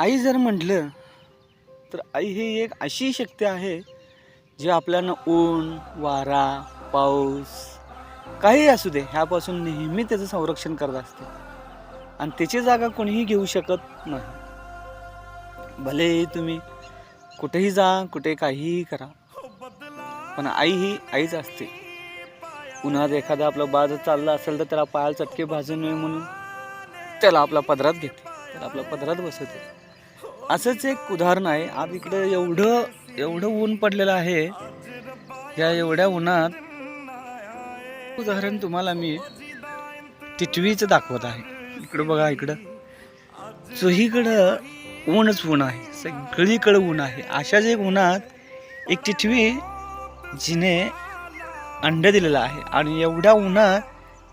आई जर म्हटलं तर आई ही एक अशी शक्ती आहे जी आपल्याला ऊन वारा पाऊस काही असू दे ह्यापासून नेहमी त्याचं संरक्षण करत असते. आणि त्याची जागा कोणीही घेऊ शकत नाही. भले तुम्ही कुठेही जा कुठे काहीही करा पण आई ही आईच असते. उन्हात एखादा आपला बाज चालला असेल तर त्याला पायाला चटके भाजू नये म्हणून त्याला आपल्या पदरात घेते त्याला आपल्या पदरात बसवते. असंच एक उदाहरण आहे. आज इकडं एवढं एवढं ऊन पडलेलं आहे. या एवढ्या उन्हात उदाहरण तुम्हाला मी टिटवीचं दाखवत आहे. इकडं बघा इकडं. चोहीकडं ऊनच ऊन आहे. सगळीकडं ऊन आहे. अशाच एक उन्हात एक टिटवी जिने अंडं दिलेलं आहे. आणि एवढ्या उन्हात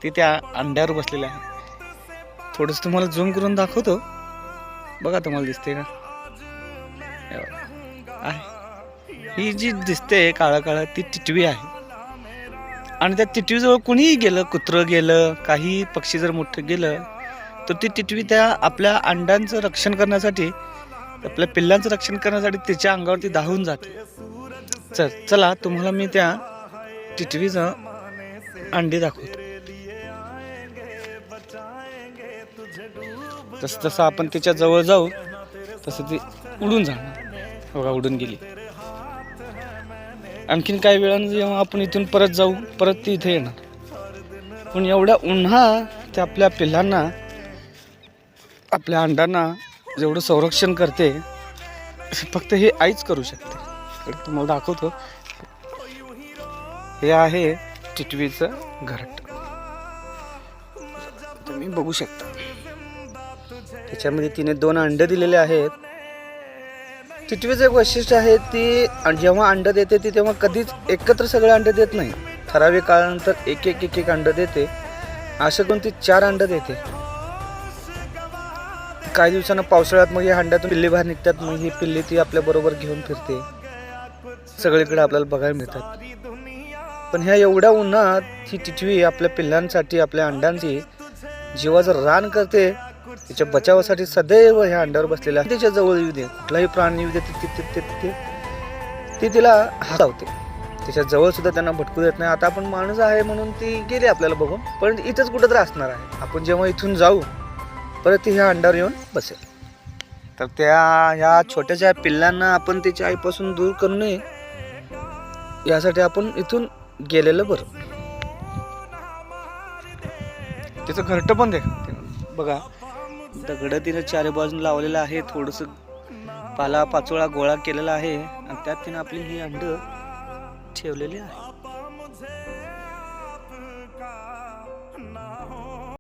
ते त्या अंड्यावर बसलेलं आहे. थोडंसं तुम्हाला झूम करून दाखवतो. बघा तुम्हाला दिसते का? आहे. ही जी दिसते काळा काळा ती टिटवी आहे. आणि त्या टिटवीजवळ कुणीही गेलं कुत्रं गेलं काही पक्षी जर मोठं गेलं तर ती टिटवी त्या आपल्या अंड्यांचं रक्षण करण्यासाठी आपल्या पिल्लांचं रक्षण करण्यासाठी तिच्या अंगावरती धावून जाते. चल चला तुम्हाला मी त्या टिटवीचं अंडी दाखवतो. तसं तसं आपण तिच्या जवळ जाऊ तसं ती उडून जाणार. बघा उडून गेली. आणखीन काही वेळानं जेव्हा आपण इथून परत जाऊ परत ती इथे येणार. पण एवढ्या उन्हा त्या आपल्या पिल्लांना आपल्या अंडांना जेवढं संरक्षण करते फक्त हे आईच करू शकते. तुम्हाला दाखवतो. हे आहे चिटवीचं घरट. तुम्ही बघू शकता. त्याच्यामध्ये तिने दोन अंडे दिलेले आहेत. टिटवीचं एक वैशिष्ट्य आहे ती जेव्हा अंडं देते ती तेव्हा कधीच एकत्र सगळे अंडं देत नाही. ठराविक काळानंतर एक एक एक एक अंडं देते. असं करून ती चार अंडं देते. काही दिवसांना पावसाळ्यात मग या अंड्यातून पिल्ली बाहेर निघतात. मग ही पिल्ली ती आपल्या बरोबर घेऊन फिरते. सगळीकडे आपल्याला बघायला मिळतात. पण ह्या एवढ्या उन्हात ही टिटवी आपल्या पिल्लांसाठी आपल्या अंड्यांची जीवाचं रान करते. तिच्या बचावासाठी सदैव ह्या अंड्यावर बसलेल्या तिच्या जवळ येऊ दे. कुठलाही प्राणी येऊ दे ती- ती- तिला हसावते तिच्या जवळ सुद्धा त्यांना भटकू देत नाही. आता आपण माणूस आहे म्हणून ती गेली आपल्याला बघून. पण इथंच कुठं तर असणार आहे. आपण जेव्हा इथून जाऊ परत ती ह्या अंडावर येऊन बसेल. तर त्या ह्या छोट्याशा पिल्लांना आपण तिच्या आईपासून दूर करू नये. यासाठी आपण इथून गेलेलं बरं. तिचं घरटं पण दे. बघा. दगडं तिनं चारी बाजून लावलेलं आहे. थोडंसं पाला पाचोळा गोळा केलेला आहे. आणि त्यात तिनं आपली ही अंड ठेवलेली आहे.